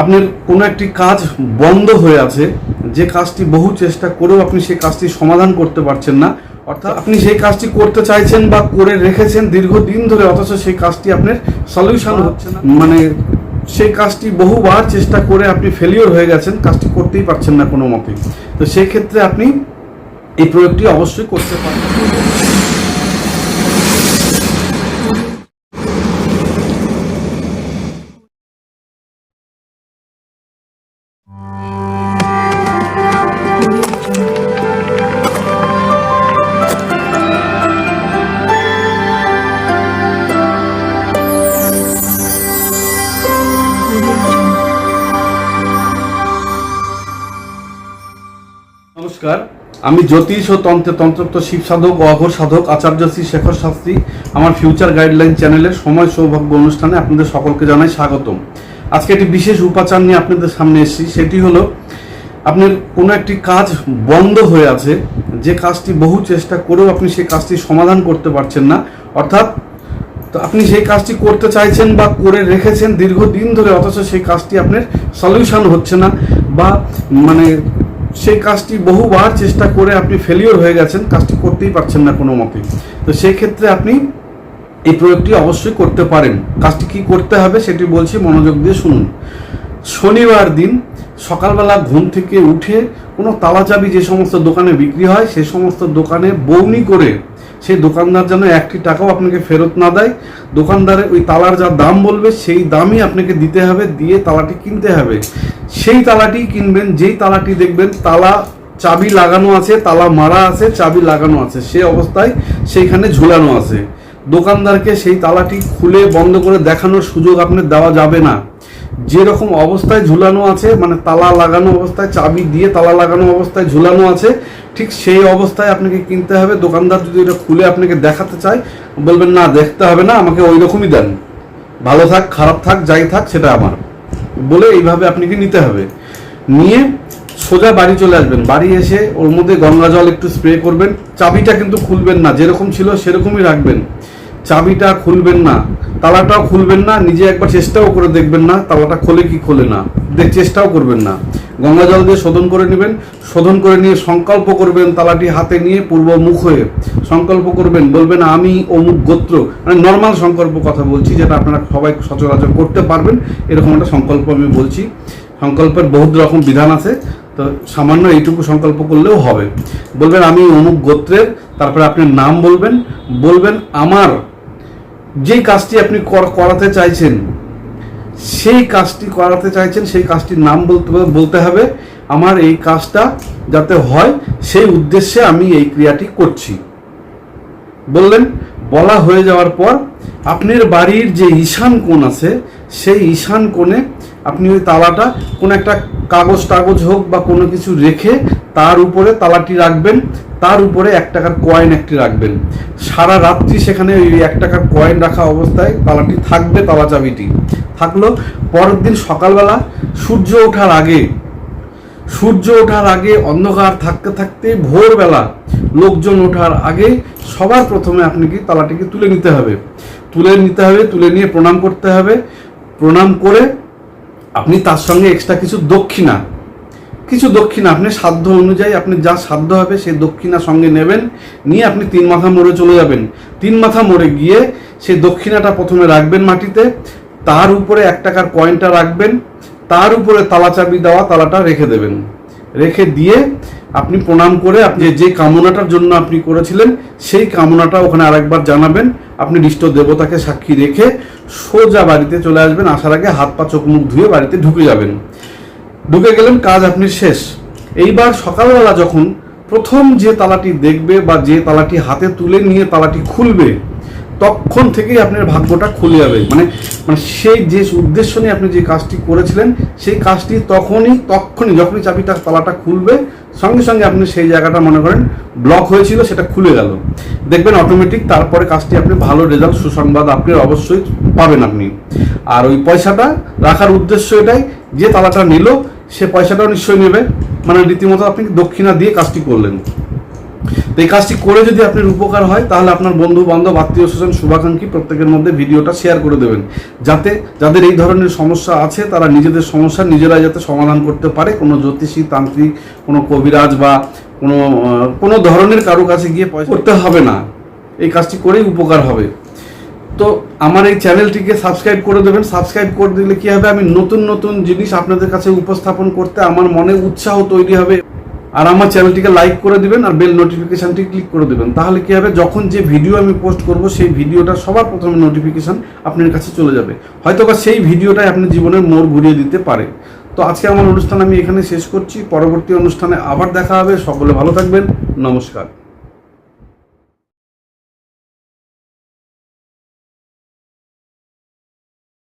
আপনার কোনো একটি কাজ বন্ধ হয়ে আছে, যে কাজটি বহু চেষ্টা করেও আপনি সেই কাজটি সমাধান করতে পারছেন না, অর্থাৎ আপনি সেই কাজটি করতে চাইছেন বা করে রেখেছেন দীর্ঘদিন ধরে, অথচ সেই কাজটি আপনার সলিউশন হচ্ছে না। মানে সেই কাজটি বহুবার চেষ্টা করে আপনি ফেলিওর হয়ে গেছেন, কাজটি করতেই পারছেন না কোনো মতে তো সেই ক্ষেত্রে আপনি এই প্রয়োগটি অবশ্যই করতে পারেন। নমস্কার। আমি জ্যোতিষ ও তন্ত্রে তন্ত্রত্ব শিব সাধক ও অঘর সাধক আচার্য শ্রী শেখর শাস্ত্রী। আমার ফিউচার গাইডলাইন চ্যানেলের সময় সৌভাগ্য অনুষ্ঠানে আপনাদের সকলকে জানাই স্বাগতম। আজকে একটি বিশেষ উপাচার নিয়ে আপনাদের সামনে এসেছি। সেটি হলো, আপনার কোনো একটি কাজ বন্ধ হয়ে আছে, যে কাজটি বহু চেষ্টা করেও আপনি সেই কাজটি সমাধান করতে পারছেন না, অর্থাৎ তো আপনি সেই কাজটি করতে চাইছেন বা করে রেখেছেন দীর্ঘদিন ধরে, অথচ সেই কাজটি আপনার সলিউশন হচ্ছে না বা মানে সেই কাজটি বহুবার চেষ্টা করে আপনি ফেলিওর হয়ে গেছেন, কাজটি করতেই পারছেন না কোনো মতে। তো সেই ক্ষেত্রে আপনি এই প্রয়োগটি অবশ্যই করতে পারেন। কাজটি কি করতে হবে সেটি বলছি, মনোযোগ দিয়ে শুনুন। শনিবার দিন সকালবেলা ঘুম থেকে উঠে কোনো তালা চাবি যে সমস্ত দোকানে বিক্রি হয়, সে সমস্ত দোকানে বৌনি করে সেই দোকানদার যেন একটি টাকাও আপনাকে ফেরত না দেয়। দোকানদারের ওই তালার যা দাম বলবে, সেই দামই আপনাকে দিতে হবে, দিয়ে তালাটি কিনতে হবে। সেই তালাটি কিনবেন, যেই তালাটি দেখবেন, তালা চাবি লাগানো আছে, তালা মারা আছে, চাবি লাগানো আছে। সে অবস্থায় সেইখানে ঝুলানো আছে। দোকানদারকে সেই তালাটি খুলে বন্ধ করে দেখানোর সুযোগ আপনার দেওয়া যাবে না। যেরকম অবস্থায় ঝুলানো আছে মানে তালা লাগানো অবস্থায়, চাবি দিয়ে তালা লাগানো অবস্থায় ঝুলানো আছে, ঠিক সেই অবস্থায় আপনাকে কিনতে হবে। দোকানদার যদি এটা খুলে আপনাকে দেখাতে চায়, বলবেন, না, দেখতে হবে না, আমাকে ওই রকমই দেন। ভালো থাক, খারাপ থাক, যাই থাক, সেটা আমার। বলে এইভাবে আপনাকে নিতে হবে। নিয়ে সোজা বাড়ি চলে আসবেন। বাড়ি এসে ওর মধ্যে গঙ্গা জল একটু স্প্রে করবেন। চাবিটা কিন্তু খুলবেন না। যেরকম ছিল সেরকমই রাখবেন। চাবিটা খুলবেন না। তালাটাও খুলবেন না। নিজে একবার চেষ্টাও করে দেখবেন না। তালাটা খোলে কি খোলে না। চেষ্টাও করবেন না। গঙ্গা জল দিয়ে শোধন করে নেবেন, শোধন করে নিয়ে সংকল্প করবেন তালাটি হাতে নিয়ে পূর্ব মুখ হয়ে। সংকল্প করবেন, বলবেন, আমি অমুক গোত্র। মানে নর্মাল সংকল্প কথা বলছি, যেটা আপনারা সবাই সচরাচর করতে পারবেন। এরকম একটা সংকল্প আমি বলছি। সংকল্পের বহুত রকম বিধান আছে, তো সামান্য এইটুকু সংকল্প করলেও হবে। বলবেন, আমি অমুক গোত্রের। তারপরে আপনি নাম বলবেন বলবেন, আমার যেই কাজটি আপনি কর- করাতে চাইছেন সেই কাজটি করাতে চাইছেন, সেই কাজটির নাম বলতে বলতে হবে, আমার এই কাজটা যাতে হয়, সেই উদ্দেশ্যে আমি এই ক্রিয়াটি করছি। বললেন, বলা হয়ে যাওয়ার পর, আপনার বাড়ির যে ঈশান কোণ আছে, সেই ঈশান কোণে আপনি ওই তালাটা কোনো একটা কাগজ টাগজ হোক বা কোনো কিছু রেখে তার উপরে তালাটি রাখবেন তার উপরে এক টাকার কয়েন একটি রাখবেন। সারা রাত্রি সেখানে ওই এক টাকার কয়েন রাখা অবস্থায় তালাটি থাকবে তালা চাবিটি। থাকল, পরের দিন সকালবেলা সূর্য ওঠার আগে, সূর্য ওঠার আগে অন্ধকার থাকতে থাকতে ভোরবেলা লোকজন ওঠার আগে সবার প্রথমে আপনাকে তালাটিকে তুলে নিতে হবে। তুলে নিতে হবে, তুলে নিয়ে প্রণাম করতে হবে। প্রণাম করে আপনি তার সঙ্গে এক্সট্রা কিছু দক্ষিণা কিছু দক্ষিণা, আপনি সাধ্য অনুযায়ী আপনি যা সাধ্য হবে সেই দক্ষিণা সঙ্গে নেবেন, নিয়ে আপনি তিন মাথা মোড়ে চলে যাবেন। তিন মাথা মোড়ে গিয়ে সেই দক্ষিণাটা প্রথমে রাখবেন মাটিতে, তার উপরে এক টাকার কয়েনটা রাখবেন, তার উপরে তালা চাবি দেওয়া, তালাটা রেখে দেবেন। রেখে দিয়ে আপনি প্রণাম করে আপনি যে কামনাটার জন্য আপনি করেছিলেন, সেই কামনাটা ওখানে আরেকবার জানাবেন। আপনি ইষ্ট দেবতাকে সাক্ষী রেখে সোজা বাড়িতে চলে আসবেন, আসার আগে হাত পা চোখ মুখ ধুয়ে বাড়িতে ঢুকে যাবেন। ঢুকে গেলেন, কাজ আপনি শেষ। এইবার সকালবেলা যখন প্রথম যে তালাটি দেখবে বা যে তালাটি হাতে তুলে নিয়ে তালাটি খুলবে, তখন থেকেই আপনার ভাগ্যটা খুলে যাবে। মানে মানে সেই যে উদ্দেশ্য নিয়ে আপনি যে কাজটি করেছিলেন, সেই কাজটি তখনই তখনই যখনই চাবিটা, তালাটা খুলবে, সঙ্গে সঙ্গে আপনি সেই জায়গাটা মনে করেন ব্লক হয়েছিল, সেটা খুলে গেল। দেখবেন অটোমেটিক তারপরে কাজটি আপনি ভালো রেজাল্ট সুসংবাদ আপনি অবশ্যই পাবেন আপনি। আর ওই পয়সাটা রাখার উদ্দেশ্য এটাই, যে তালাটা নিল সে পয়সাটাও নিশ্চয়ই নেবে। মানে রীতিমতো আপনি দক্ষিণা দিয়ে কাজটি করলেন। তো এই কাজটি করে যদি আপনার উপকার হয় তাহলে আপনার বন্ধু বান্ধব আত্মীয় স্বজন শুভাকাঙ্ক্ষী প্রত্যেকের মধ্যে ভিডিওটা শেয়ার করে দেবেন। যাতে যাদের এই ধরনের সমস্যা আছে তারা নিজেদের সমস্যা নিজেরাই যাতে সমাধান করতে পারে। কোনো জ্যোতিষী তান্ত্রিক কোনো কবিরাজ বা কোনো কোনো ধরনের কারও কাছে গিয়ে পয়সা করতে হবে না। এই কাজটি করেই উপকার হবে। তো আমার এই চ্যানেলটিকে সাবস্ক্রাইব করে দেবেন। সাবস্ক্রাইব করে দিলে কি হবে? আমি নতুন নতুন জিনিস আপনাদের কাছে উপস্থাপন করতে আমার মনে উৎসাহ তৈরি হবে। আর আমার চ্যানেলটিকে লাইক করে দিবেন আর বেল নোটিফিকেশানটি ক্লিক করে দেবেন। তাহলে কি হবে? যখন যে ভিডিও আমি পোস্ট করব, সেই ভিডিওটা সবার প্রথমে নোটিফিকেশন আপনার কাছে চলে যাবে। হয়তো বা সেই ভিডিওটাই আপনার জীবনের মোড় ঘুরিয়ে দিতে পারে। তো আজকে আমার অনুষ্ঠান আমি এখানে শেষ করছি। পরবর্তী অনুষ্ঠানে আবার দেখা হবে। সকলে ভালো থাকবেন। নমস্কার।